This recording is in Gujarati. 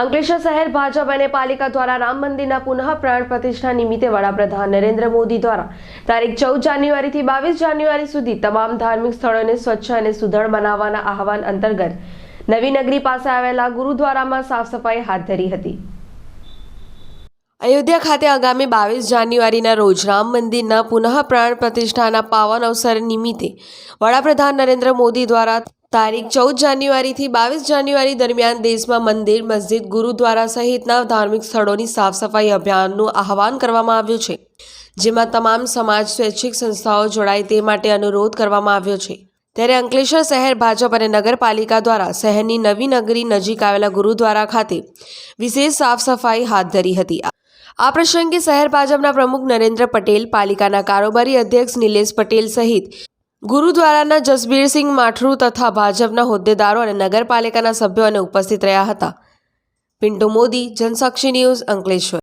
અંકલેશ્વર શહેર ભાજપ અને પાલિકા દ્વારા રામ મંદિરના પુનઃ પ્રાણ પ્રતિષ્ઠા નિમિત્તે વડાપ્રધાન નરેન્દ્ર મોદી દ્વારા તારીખ ચૌદ જાન્યુઆરીથી બાવીસ જાન્યુઆરી સુધી તમામ ધાર્મિક સ્થળોને સ્વચ્છ અને સુદૃઢ બનાવવાના આહવાન અંતર્ગત નવી નગરી પાસે આવેલા ગુરુદ્વારામાં સાફ સફાઈ હાથ ધરી હતી. અયોધ્યા ખાતે આગામી બાવીસ જાન્યુઆરીના રોજ રામ મંદિરના પુનઃ પ્રાણ પ્રતિષ્ઠાના પાવન અવસર નિમિત્તે વડાપ્રધાન નરેન્દ્ર મોદી દ્વારા તારીખ ચૌદ જાન્યુઆરીથી બાવીસ જાન્યુઆરી દરમિયાન દેશમાં મંદિર, મસ્જિદ, ગુરુદ્વારા સહિતના ધાર્મિક સ્થળોની સાફ સફાઈ અભિયાનનું આહવાન કરવામાં આવ્યું છે, જેમાં તમામ સમાજ, સ્વૈચ્છિક સંસ્થાઓ જોડાય તે માટે અનુરોધ કરવામાં આવ્યો છે. ત્યારે અંકલેશ્વર શહેર ભાજપ અને નગરપાલિકા દ્વારા શહેરની નવી નગરી નજીક આવેલા ગુરુદ્વારા ખાતે વિશેષ સાફ સફાઈ હાથ ધરી હતી. આ પ્રસંગે શહેર ભાજપના પ્રમુખ નરેન્દ્ર પટેલ, પાલિકાના કારોબારી અધ્યક્ષ નિલેશ પટેલ સહિત ગુરુદ્વારાના જસબીરસિંહ માઠરૂ તથા ભાજપના હોદ્દેદારો અને નગરપાલિકાના સભ્યો અને ઉપસ્થિત રહ્યા હતા. પિન્ટુ મોદી, જનસાક્ષી ન્યૂઝ અંકલેશ્વર.